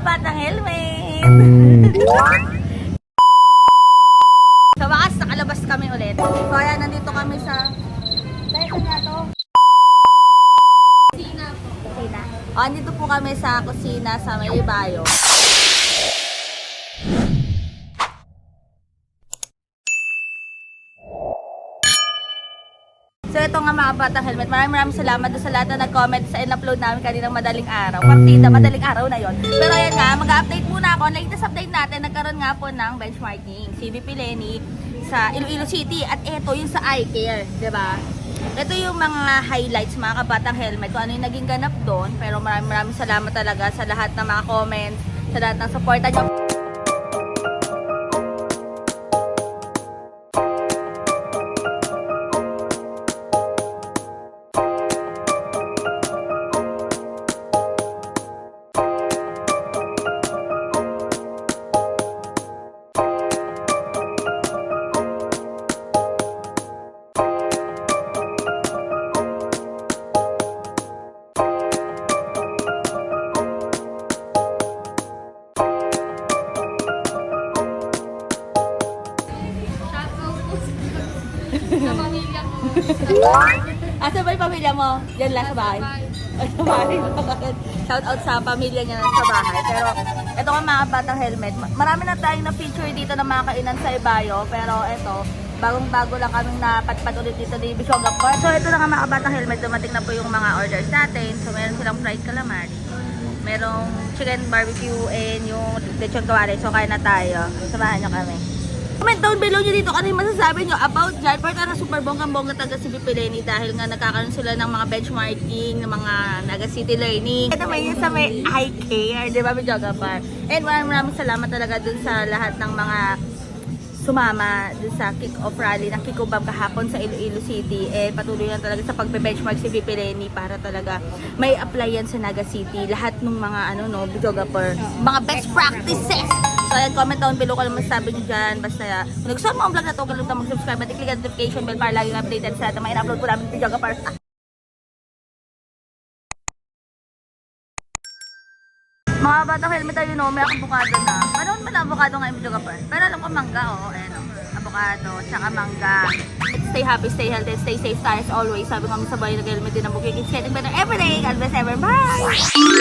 batang helmet! sa wakas, nakalabas kami ulit. So ayan, nandito kami sa... Dahil nga to? Kusina po. Kusina. O, andito po kami sa kusina sa Maybayo. So ito nga mga batang helmet, maraming maraming salamat sa lahat na nag-comment sa in-upload namin kaninang madaling araw. Partida, madaling araw na yon. Pero ayan nga, mag-update muna ako. Latest update natin, nagkaroon nga po ng benchmarking. CVP Lenny sa Iloilo City at ito yung sa eye care, di ba? Ito yung mga highlights mga kabatang helmet, kung ano yung naging ganap doon. Pero maraming maraming salamat talaga sa lahat ng mga comments, sa lahat ng supporta nyo. Pamilya ko. Asa ba yung pamilya mo? Yan lang sa bahay. Ay, sa bahay. Shout out sa pamilya niya sa bahay. Pero ito nga mga batang helmet. Ma- Marami na tayong na-feature dito ng mga kainan sa Ibayo. Pero ito, bagong-bago lang kaming napatpad ulit dito ni Bishoga Park. So ito na nga mga batang helmet. Dumating na po yung mga orders natin. So meron silang fried calamari. Merong chicken barbecue and yung lechon kawali. So kaya na tayo. Samahan niyo kami. Comment down below nyo dito ano yung masasabi nyo about dyan. Pero na super bonggang-bongga taga si Pileni dahil nga nagkakaroon sila ng mga benchmarking, ng mga Naga City Learning. Ito may sa may eye care, di ba, Bijoga Par? And maraming maraming salamat talaga dun sa lahat ng mga sumama dun sa kick-off rally ng Kikubam kahapon sa Iloilo City. Eh, patuloy lang talaga sa pagbe-benchmark si Lenny para talaga may apply yan sa Naga City. Lahat ng mga ano no, videographer, mga best practices. Ayan, comment down below kung ano masasabi nyo dyan. Basta, kung nagustuhan mo ang vlog na to, kalimutan mag-subscribe at i-click ang notification bell para lagi updated sa lahat ng mga in-upload po namin videographer. Mga batang helmet tayo, no? May avocado na. Panahon mo na avocado ngayon, videographer. Pero alam ko mangga, oh. Ayan, oh. Avocado, tsaka mangga. Stay happy, stay healthy, stay safe tayo always. Sabi nga sa bahay, nag-helmet din ang bukid. It's getting better every day. God bless ever. Bye!